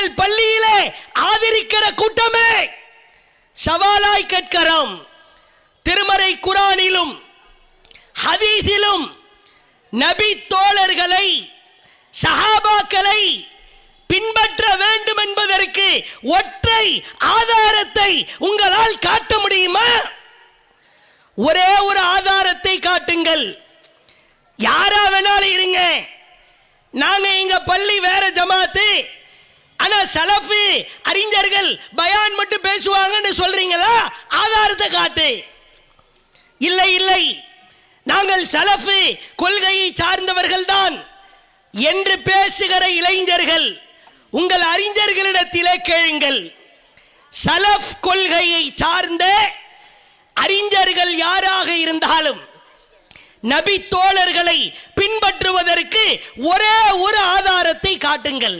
உங்கள் பள்ளியிலே ஆதரிக்கிற கூட்டமே சவாலாய் கேட்கிறோம். திருமறை குரானிலும் ஹதீஸிலும் நபி தோழர்களை சஹாபாக்களை பின்பற்ற வேண்டும் என்பதற்கு ஒற்றை ஆதாரத்தை உங்களால் காட்ட முடியுமா? ஒரே ஒரு ஆதாரத்தை காட்டுங்கள். யாரா வேணாலும் இருங்க. நாங்க எங்க பள்ளி வேற ஜமாத்து. சலஃபி அறிஞர்கள் பயான் மட்டும் பேசுவாங்கன்னு சொல்றீங்களா? ஆதாரத்தை காட்டு. இல்லை இல்லை. நாங்கள் சலஃபி கொள்கையை சார்ந்தவர்கள் தான் என்று பேசுகிற இளைஞர்கள் உங்கள் அறிஞர்களிடத்திலே கேளுங்கள். சலஃப் கொள்கையை சார்ந்த அறிஞர்கள் யாராக இருந்தாலும் நபி தோழர்களை பின்பற்றுவதற்கு ஒரே ஒரு ஆதாரத்தை காட்டுங்கள்.